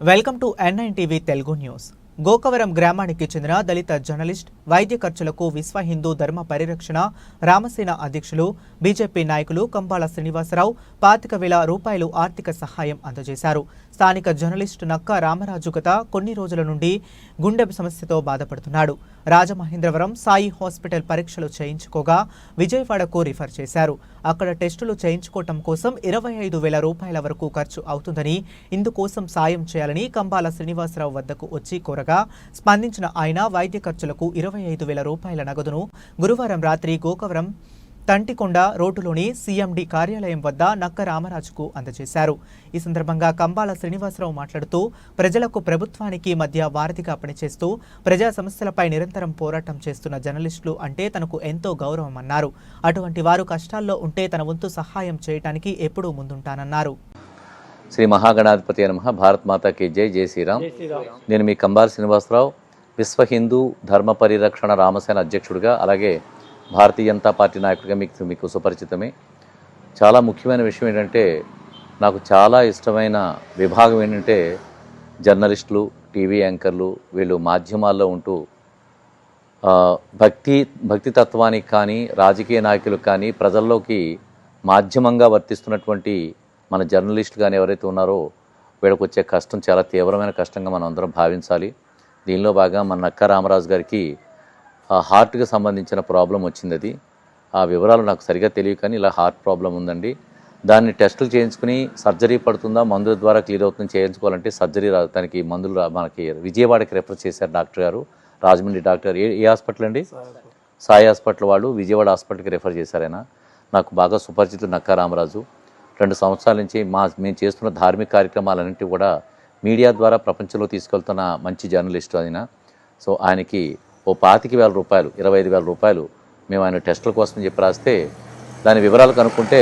Welcome to NIN TV Telugu news Gokavaram గ్రామానికి చెందిన దళిత journalist వైద్య ఖర్చులకు విశ్వ హిందూ ధర్మ పరిరక్షణ రామసేన అధ్యక్షులు బీజేపీ నాయకులు కంబాల శ్రీనివాసరావు పాతిక వేల రూపాయలు ఆర్థిక సహాయం అందజేశారు. స్థానిక జర్నలిస్ట్ నక్క రామరాజు గత కొన్ని రోజుల నుండి గుండె సమస్యతో బాధపడుతున్నాడు. రాజమహేంద్రవరం సాయి హాస్పిటల్ పరీక్షలు చేయించుకోగా విజయవాడకు రిఫర్ చేశారు. అక్కడ టెస్టులు చేయించుకోవటం కోసం ఇరవై ఐదు వేల రూపాయల వరకు ఖర్చు అవుతుందని ఇందుకోసం సాయం చేయాలని కంబాల శ్రీనివాసరావు వద్దకు వచ్చి కోరగా స్పందించిన ఆయన వైద్య ఖర్చులకు ఇరవై ఐదు వేల రూపాయల నగదును గురువారం రాత్రి గోకవరం తంటికొండ రోడ్డులోని సీఎండి కార్యాలయం వద్ద నక్క రామరాజుకు అందజేశారు. ఈ సందర్భంగా కంబాల శ్రీనివాసరావు మాట్లాడుతూ ప్రజలకు ప్రభుత్వానికి మధ్య వారధిగా పనిచేస్తూ ప్రజా సమస్యలపై నిరంతరం పోరాటం చేస్తున్న జర్నలిస్టులు అంటే తనకు ఎంతో గౌరవం అన్నారు. అటువంటి వారు కష్టాల్లో ఉంటే తన వంతు సహాయం చేయటానికి ఎప్పుడూ ముందుంటానన్నారు. శ్రీ మహాగణాధిపతి నమ భారత్ మాతాకి జై జై శ్రీరామ్. నేను మీ కంబార్ శ్రీనివాసరావు విశ్వ హిందూ ధర్మ పరిరక్షణ రామసేన అధ్యక్షుడిగా అలాగే భారతీయ జనతా పార్టీ నాయకుడిగా మీకు మీకు సుపరిచితమే. చాలా ముఖ్యమైన విషయం ఏంటంటే నాకు చాలా ఇష్టమైన విభాగం ఏంటంటే జర్నలిస్టులు టీవీ యాంకర్లు వీళ్ళు మాధ్యమాల్లో ఉంటూ భక్తి భక్తి తత్వానికి కానీ రాజకీయ నాయకులకు కానీ ప్రజల్లోకి మాధ్యమంగా వర్తిస్తున్నటువంటి మన జర్నలిస్టులు కానీ ఎవరైతే ఉన్నారో వీళ్ళకి వచ్చే కష్టం చాలా తీవ్రమైన కష్టంగా మనం అందరం భావించాలి. దీనిలో భాగంగా మన నక్క రామరాజు గారికి హార్ట్కి సంబంధించిన ప్రాబ్లం వచ్చింది అది ఆ వివరాలు నాకు సరిగా తెలియదు కానీ ఇలా హార్ట్ ప్రాబ్లం ఉందండి. దాన్ని టెస్టులు చేయించుకుని సర్జరీ పడుతుందా మందుల ద్వారా క్లియర్ అవుతుంది చేయించుకోవాలంటే సర్జరీ దానికి మందులు మనకి విజయవాడకి రెఫర్ చేశారు డాక్టర్ గారు రాజమండ్రి డాక్టర్ ఏ ఏ హాస్పిటల్ అండి? సాయి హాస్పిటల్. వాళ్ళు విజయవాడ హాస్పిటల్కి రెఫర్ చేశారైనా నాకు బాగా సుపరిచితుడు నక్కా రామరాజు. రెండు సంవత్సరాల నుంచి మా మేము చేస్తున్న ధార్మిక కార్యక్రమాలన్నింటి కూడా మీడియా ద్వారా ప్రపంచంలో తీసుకెళ్తున్న మంచి జర్నలిస్ట్ ఆయన. సో ఆయనకి ఓ పాతిక వేల రూపాయలు ఇరవై ఐదు వేల రూపాయలు మేము ఆయన టెస్టుల కోసం చెప్పి రాస్తే దాని వివరాలు కనుక్కుంటే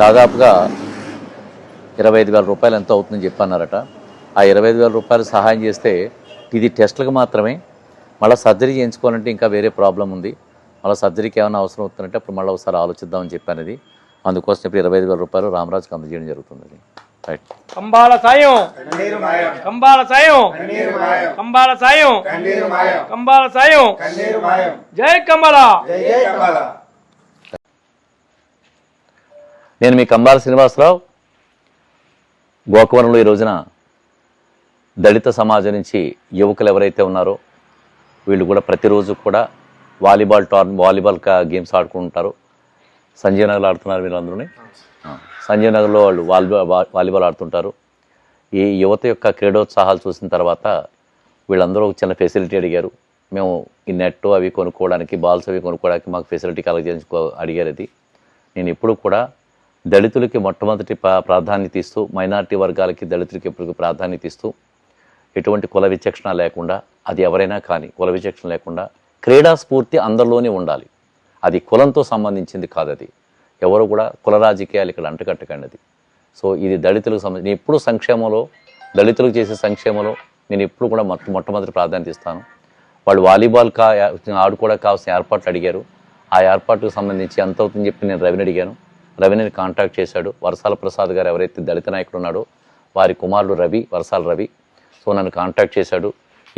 దాదాపుగా ఇరవై ఐదు వేల రూపాయలు ఎంత అవుతుందని చెప్పి అన్నారట. ఆ ఇరవై ఐదు వేల రూపాయలు సహాయం చేస్తే ఇది టెస్టులకు మాత్రమే. మళ్ళీ సర్జరీ చేయించుకోవాలంటే ఇంకా వేరే ప్రాబ్లం ఉంది. మళ్ళీ సర్జరీకి ఏమైనా అవసరం అవుతుందంటే అప్పుడు మళ్ళీ ఒకసారి ఆలోచిద్దామని చెప్పాను అందుకోసం ఇప్పుడు ఇరవై ఐదు వేల రూపాయలు రామరాజుకి అందజేయడం జరుగుతుంది రైట్ కంబాల సాయం. కంబాల సాయం. కంబాల సాయం. కంబాల సాయం. జై కంబాల. నేను మీ కంబాల శ్రీనివాసరావు. గోకవరంలో ఈ రోజున దళిత సమాజం నుంచి యువకులు ఎవరైతే ఉన్నారో వీళ్ళు కూడా ప్రతిరోజు కూడా వాలీబాల్ టోర్న వాలీబాల్ కా- గేమ్స్ ఆడుకుంటారు సంజయ్ నగర్లో ఆడుతున్నారు వీళ్ళందరూ సంజయ్ నగర్లో వాళ్ళు వాలీబాల్ వాలీబాల్ ఆడుతుంటారు. ఈ యువత యొక్క క్రీడోత్సాహాలు చూసిన తర్వాత వీళ్ళందరూ ఒక చిన్న ఫెసిలిటీ అడిగారు. మేము ఈ నెట్ అవి కొనుక్కోవడానికి బాల్స్ అవి కొనుక్కోవడానికి మాకు ఫెసిలిటీ కలగజేసుకో అడిగారు అది నేను ఎప్పుడు కూడా దళితులకి మొట్టమొదటి ప్రా- ప్రాధాన్యత ఇస్తూ మైనారిటీ వర్గాలకి దళితులకి ఎప్పుడు ప్రాధాన్యత ఇస్తూ ఎటువంటి కుల విచక్షణ లేకుండా అది ఎవరైనా కానీ కుల విచక్షణ లేకుండా క్రీడా స్ఫూర్తి అందరిలోనే ఉండాలి. అది కులంతో సంబంధించింది కాదు అది ఎవరు కూడా కుల రాజకీయాలు ఇక్కడ అంటకట్టకండి అది. సో ఇది దళితులకు సంబంధించి నేను ఎప్పుడు సంక్షేమంలో దళితులకు చేసే సంక్షేమంలో నేను ఎప్పుడు కూడా మొట్ట మొట్టమొదటి ప్రాధాన్యత ఇస్తాను. వాళ్ళు వాలీబాల్ కా ఆడుకోవడానికి కావాల్సిన ఏర్పాట్లు అడిగారు. ఆ ఏర్పాట్లకు సంబంధించి ఎంత అవుతుందని చెప్పి నేను రవిని అడిగాను. రవిని కాంటాక్ట్ చేశాడు. వరసాల ప్రసాద్ గారు ఎవరైతే దళిత నాయకుడు ఉన్నాడో వారి కుమారుడు రవి వరసాల రవి. సో నన్ను కాంటాక్ట్ చేశాడు.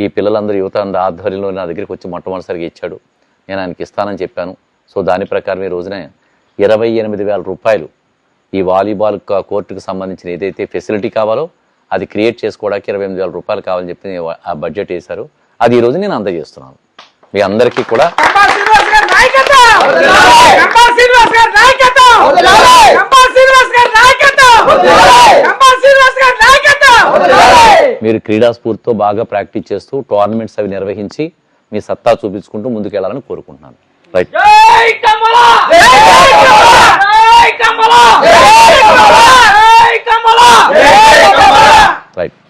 ఈ పిల్లలందరూ యువత ఆధ్వర్యంలో నా దగ్గరికి వచ్చి మొట్టమొదటిసారిగా ఇచ్చాడు. నేను ఆయనకి ఇస్తానని చెప్పాను. సో దాని ప్రకారం ఈ రోజున ఇరవై ఎనిమిది వేల రూపాయలు ఈ వాలీబాల్ కోర్టుకు సంబంధించిన ఏదైతే ఫెసిలిటీ కావాలో అది క్రియేట్ చేసుకోవడానికి ఇరవై ఎనిమిది వేల రూపాయలు కావాలని చెప్పి ఆ బడ్జెట్ వేశారు. అది ఈ రోజు నేను అందజేస్తున్నాను. మీ అందరికీ కూడా మీరు క్రీడా స్ఫూర్తితో బాగా ప్రాక్టీస్ చేస్తూ టోర్నమెంట్స్ అవి నిర్వహించి మీ సత్తా చూపించుకుంటూ ముందుకు వెళ్ళాలని కోరుకుంటున్నాను. Right right